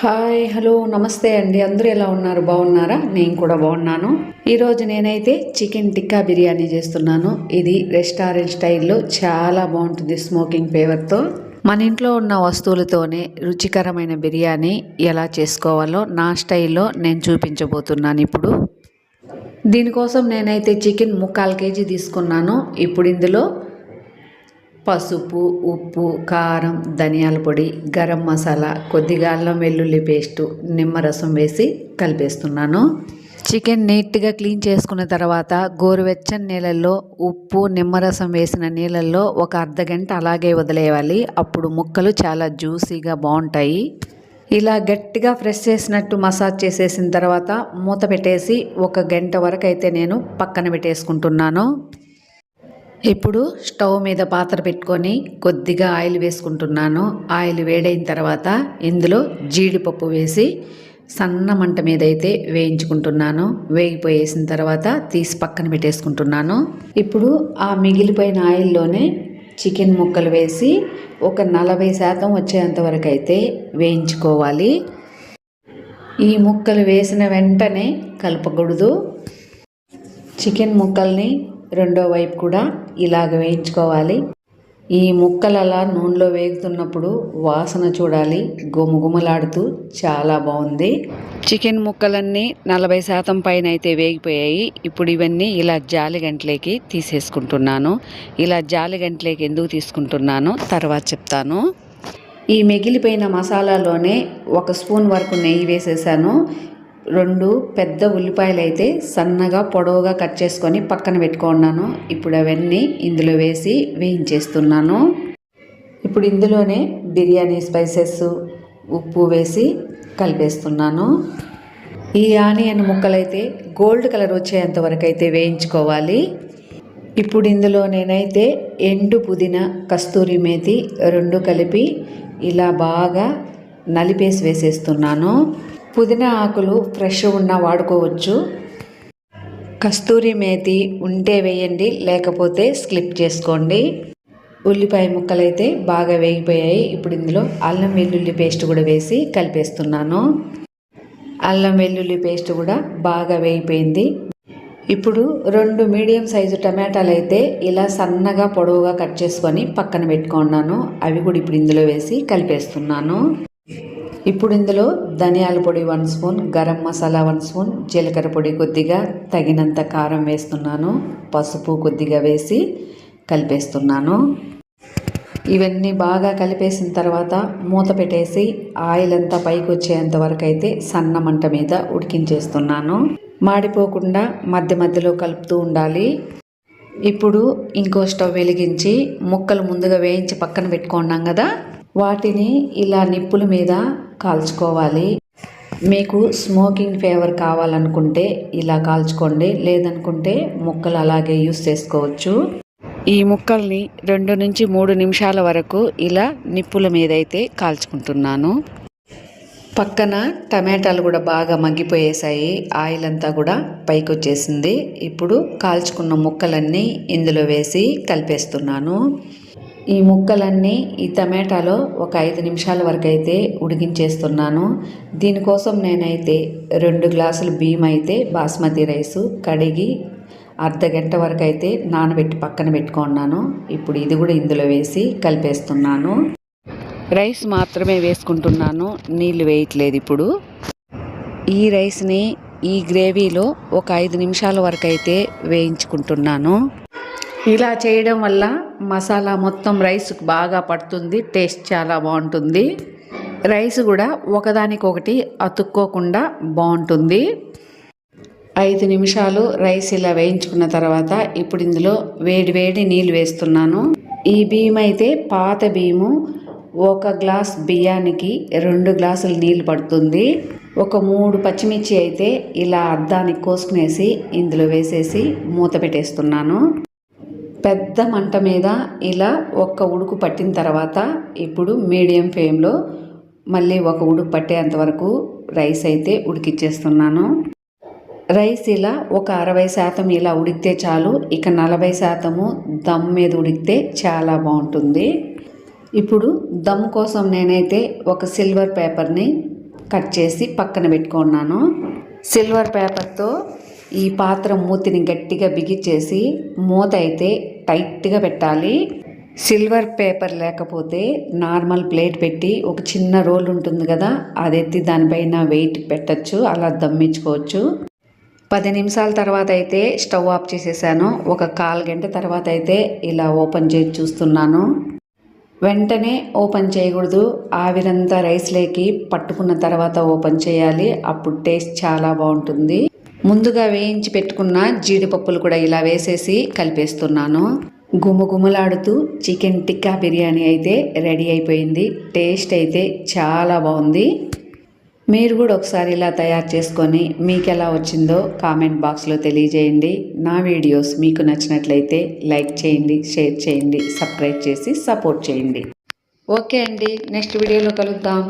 Hi hello నమస్తే అండి. అందరూ ఎలా ఉన్నారు? బాగున్నారా? నేను కూడా బాగున్నాను. ఈరోజు నేనైతే చికెన్ టిక్కా బిర్యానీ చేస్తున్నాను. ఇది రెస్టారెంట్ స్టైల్లో చాలా బాగుంటుంది స్మోకింగ్ ఫ్లేవర్తో మన ఇంట్లో ఉన్న వస్తువులతోనే రుచికరమైన బిర్యానీ ఎలా చేసుకోవాలో నా స్టైల్లో నేను చూపించబోతున్నాను ఇప్పుడు. దీనికోసం నేనైతే చికెన్ ముక్కాలు కేజీ తీసుకున్నాను. ఇప్పుడు ఇందులో పసుపు ఉప్పు కారం ధనియాల పొడి గరం మసాలా కొద్దిగా అల్లం వెల్లుల్లి పేస్టు నిమ్మరసం వేసి కలిపేస్తున్నాను. చికెన్ నీట్గా క్లీన్ చేసుకున్న తర్వాత గోరువెచ్చని నీళ్ళల్లో ఉప్పు నిమ్మరసం వేసిన నీళ్ళల్లో ఒక అర్ధ గంట అలాగే వదిలేయాలి. అప్పుడు ముక్కలు చాలా జ్యూసీగా బాగుంటాయి. ఇలా గట్టిగా ఫ్రెష్ చేసినట్టు మసాజ్ చేసేసిన తర్వాత మూత పెట్టేసి ఒక గంట వరకు అయితే నేను పక్కన పెట్టేసుకుంటున్నాను. ఇప్పుడు స్టవ్ మీద పాత్ర పెట్టుకొని కొద్దిగా ఆయిల్ వేసుకుంటున్నాను. ఆయిల్ వేడైన తర్వాత ఇందులో జీడిపప్పు వేసి సన్న మంట మీద అయితే వేయించుకుంటున్నాను. వేగిపోయేసిన తర్వాత తీసి పక్కన పెట్టేసుకుంటున్నాను. ఇప్పుడు ఆ మిగిలిపోయిన ఆయిల్లోనే చికెన్ ముక్కలు వేసి ఒక నలభై శాతం వచ్చేంత వరకు అయితే వేయించుకోవాలి. ఈ ముక్కలు వేసిన వెంటనే కలపకూడదు. చికెన్ ముక్కల్ని రెండో వైపు కూడా ఇలాగ వేయించుకోవాలి. ఈ ముక్కలు అలా నూనెలో వేగుతున్నప్పుడు వాసన చూడాలి. గుమగుమలాడుతూ చాలా బాగుంది. చికెన్ ముక్కలన్నీ నలభై శాతం పైన అయితే వేగిపోయాయి. ఇప్పుడు ఇవన్నీ ఇలా జాలి గంటలేకి తీసేసుకుంటున్నాను. ఇలా జాలి గంటలేకి ఎందుకు తీసుకుంటున్నానో తర్వాత చెప్తాను. ఈ మిగిలిపోయిన మసాలాలోనే ఒక స్పూన్ వరకు నెయ్యి వేసేసాను. రెండు పెద్ద ఉల్లిపాయలు అయితే సన్నగా పొడవుగా కట్ చేసుకొని పక్కన పెట్టుకున్నాను. ఇప్పుడు అవన్నీ ఇందులో వేసి వేయించేస్తున్నాను. ఇప్పుడు ఇందులోనే బిర్యానీ స్పైసెస్ ఉప్పు వేసి కలిపేస్తున్నాను. ఈ ఆనియన్ ముక్కలైతే గోల్డ్ కలర్ వచ్చేంత వరకు అయితే వేయించుకోవాలి. ఇప్పుడు ఇందులో నేనైతే ఎండు పుదీనా కస్తూరి మేతి రెండు కలిపి ఇలా బాగా నలిపేసి వేసేస్తున్నాను. పుదీనా ఆకులు ఫ్రెష్ ఉన్న వాడుకోవచ్చు. కస్తూరి మేతి ఉంటే వేయండి లేకపోతే స్లిప్ చేసుకోండి. ఉల్లిపాయ ముక్కలైతే బాగా వేగిపోయాయి. ఇప్పుడు ఇందులో అల్లం వెల్లుల్లి పేస్ట్ కూడా వేసి కలిపేస్తున్నాను. అల్లం వెల్లుల్లి పేస్ట్ కూడా బాగా వేగిపోయింది. ఇప్పుడు రెండు మీడియం సైజు టమాటాలు అయితే ఇలా సన్నగా పొడవుగా కట్ చేసుకొని పక్కన పెట్టుకున్నాను. అవి కూడా ఇప్పుడు ఇందులో వేసి కలిపేస్తున్నాను. ఇప్పుడు ఇందులో ధనియాల పొడి one spoon garam masala one spoon జీలకర్ర పొడి కొద్దిగా తగినంత కారం వేస్తున్నాను పసుపు కొద్దిగా వేసి కలిపేస్తున్నాను. ఇవన్నీ బాగా కలిపేసిన తర్వాత మూత పెట్టేసి ఆయిల్ అంతా పైకి వచ్చేంత వరకు అయితే సన్న మంట మీద ఉడికించేస్తున్నాను. మాడిపోకుండా మధ్య మధ్యలో కలుపుతూ ఉండాలి. ఇప్పుడు ఇంకో స్టవ్ వెలిగించి ముక్కలు ముందుగా వేయించి పక్కన పెట్టుకున్నాం కదా? వాటిని ఇలా నిప్పుల మీద కాల్చుకోవాలి. మీకు స్మోకింగ్ ఫేవర్ కావాలనుకుంటే ఇలా కాల్చుకోండి. లేదనుకుంటే ముక్కలు అలాగే యూస్ చేసుకోవచ్చు. ఈ ముక్కల్ని రెండు నుంచి మూడు నిమిషాల వరకు ఇలా నిప్పుల మీద అయితే కాల్చుకుంటున్నాను. పక్కన టమాటాలు కూడా బాగా మగ్గిపోయేసాయి. ఆయిల్ అంతా కూడా పైకి వచ్చేసింది ఇప్పుడు కాల్చుకున్న ముక్కలన్నీ ఇందులో వేసి కలిపేస్తున్నాను. ఈ ముక్కలన్నీ ఈ టమాటాలో ఒక ఐదు నిమిషాల వరకు అయితే ఉడికించేస్తున్నాను. దీనికోసం నేనైతే రెండు గ్లాసులు బియ్యం అయితే బాస్మతి రైసు కడిగి అర్ధ గంట వరకు అయితే నానబెట్టి పక్కన పెట్టుకున్నాను. ఇప్పుడు ఇది కూడా ఇందులో వేసి కలిపేస్తున్నాను. రైస్ మాత్రమే వేసుకుంటున్నాను. నీళ్ళు వేయట్లేదు ఇప్పుడు. ఈ రైస్ని ఈ గ్రేవీలో ఒక ఐదు నిమిషాల వరకు అయితే వేయించుకుంటున్నాను. ఇలా చేయడం వల్ల మసాలా మొత్తం రైస్కి బాగా పడుతుంది టేస్ట్ చాలా బాగుంటుంది. రైస్ కూడా ఒకదానికొకటి అతుక్కోకుండా బాగుంటుంది. ఐదు నిమిషాలు రైస్ ఇలా వేయించుకున్న తర్వాత ఇప్పుడు ఇందులో వేడి వేడి నీళ్ళు వేస్తున్నాను. ఈ బియ్యం అయితే పాత బియ్యము ఒక గ్లాస్ బియ్యానికి రెండు గ్లాసులు నీళ్ళు పడుతుంది. ఒక మూడు పచ్చిమిర్చి అయితే ఇలా అద్దానికి కోసుకునేసి ఇందులో వేసేసి మూత పెట్టేస్తున్నాను. పెద్ద మంట మీద ఇలా ఒక్క ఉడుకు పట్టిన తర్వాత ఇప్పుడు మీడియం ఫ్లేమ్లో మళ్ళీ ఒక ఉడుకు పట్టేంత వరకు రైస్ అయితే ఉడికిచ్చేస్తున్నాను. రైస్ ఇలా ఒక అరవై శాతం ఇలా ఉడికితే చాలు ఇక నలభై శాతము దమ్ మీద ఉడికితే చాలా బాగుంటుంది. ఇప్పుడు దమ్ కోసం నేనైతే ఒక సిల్వర్ పేపర్ని కట్ చేసి పక్కన పెట్టుకున్నాను. సిల్వర్ పేపర్తో ఈ పాత్ర మూతిని గట్టిగా బిగిచ్చేసి మూత అయితే టైట్గా పెట్టాలి. సిల్వర్ పేపర్ లేకపోతే నార్మల్ ప్లేట్ పెట్టి ఒక చిన్న రోల్ ఉంటుంది కదా అది ఎత్తి దానిపైన వెయిట్ పెట్టచ్చు అలా దమ్మించుకోవచ్చు. పది నిమిషాల తర్వాత అయితే స్టవ్ ఆఫ్ చేసేసాను. ఒక కాల్ గంట తర్వాత అయితే ఇలా ఓపెన్ చేసి చూస్తున్నాను. వెంటనే ఓపెన్ చేయకూడదు. ఆవిరంతా రైస్లోకి పట్టుకున్న తర్వాత ఓపెన్ చేయాలి. అప్పుడు టేస్ట్ చాలా బాగుంటుంది. ముందుగా వేయించి పెట్టుకున్న జీడిపప్పులు కూడా ఇలా వేసేసి కలిపేస్తున్నాను. గుమగుమలాడుతూ చికెన్ టిక్కా బిర్యానీ అయితే రెడీ అయిపోయింది. టేస్ట్ అయితే చాలా బాగుంది. మీరు కూడా ఒకసారి ఇలా తయారు చేసుకొని మీకు ఎలా వచ్చిందో కామెంట్ బాక్స్లో తెలియజేయండి. నా వీడియోస్ మీకు నచ్చినట్లయితే లైక్ చేయండి షేర్ చేయండి సబ్స్క్రైబ్ చేసి సపోర్ట్ చేయండి. ఓకే అండి. నెక్స్ట్ వీడియోలో కలుద్దాం.